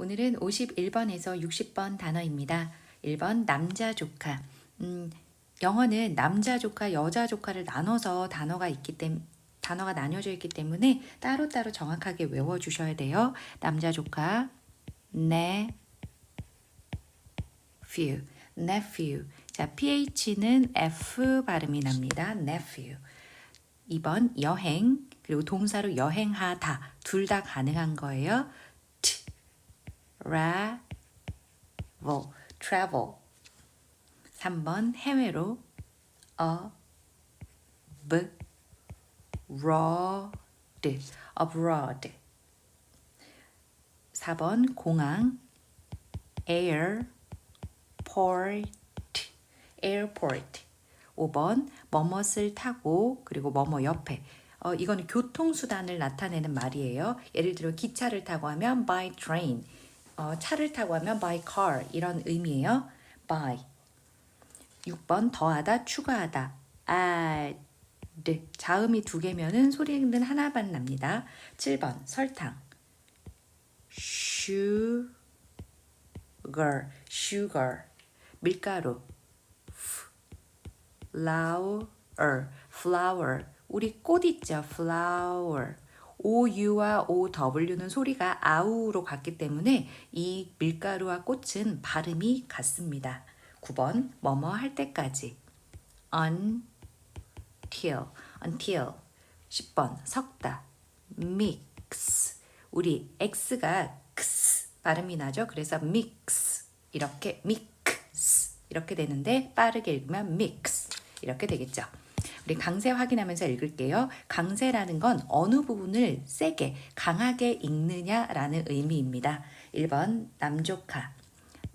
오늘은 51번에서 60번 단어입니다. 1번 남자 조카. 음, 영어는 남자 조카, 여자 조카를 나눠서 단어가 있기 때문에 단어가 나뉘어져 있기 때문에 따로따로 정확하게 외워 주셔야 돼요. 남자 조카 nephew. nephew. 자, ph는 f 발음이 납니다. nephew. 2번 여행 그리고 동사로 여행하다 둘 다 가능한 거예요. Travel, travel. 3번 해외로 abroad, abroad. 4번 공항 airport, airport. 5번 뭐뭇을 타고 그리고 뭐뭐 옆에 어, 이건 교통수단을 나타내는 말이에요. 예를 들어 기차를 타고 하면 by train, 어, 차를 타고 하면 by car 이런 의미예요. by. 6번 더하다 추가하다. add. 자음이 두 개면은 소리는 하나만 납니다. 7번 설탕. sugar. sugar. 밀가루. flower. flower. 우리 꽃 있죠? flower OU와 OW는 소리가 아우로 같기 때문에 이 밀가루와 꽃은 발음이 같습니다. 9번 뭐뭐 할 때까지. Until until. 10번 섞다. Mix. 우리 x가 x 발음이 나죠. 그래서 mix. 이렇게 mix. 이렇게 되는데 빠르게 읽으면 mix. 이렇게 되겠죠. 우리 강세 확인하면서 읽을게요. 강세라는 건 어느 부분을 세게, 강하게 읽느냐라는 의미입니다. 1번 남조카,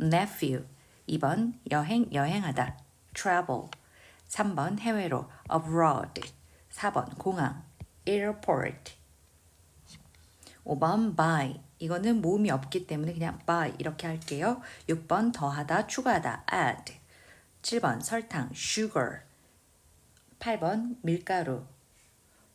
nephew. 2번 여행, 여행하다, travel. 3번 해외로, abroad. 4번 공항, airport. 5번 by. 이거는 모음이 없기 때문에 그냥 by 이렇게 할게요. 6번 더하다, 추가하다, add. 7번 설탕, sugar. 8번 밀가루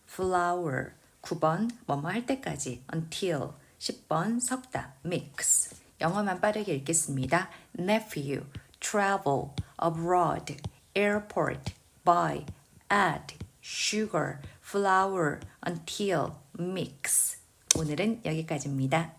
flour 9번 뭐뭐 할 때까지 until 10번 섞다 mix 영어만 빠르게 읽겠습니다. nephew travel abroad airport buy add sugar flour until mix 오늘은 여기까지입니다.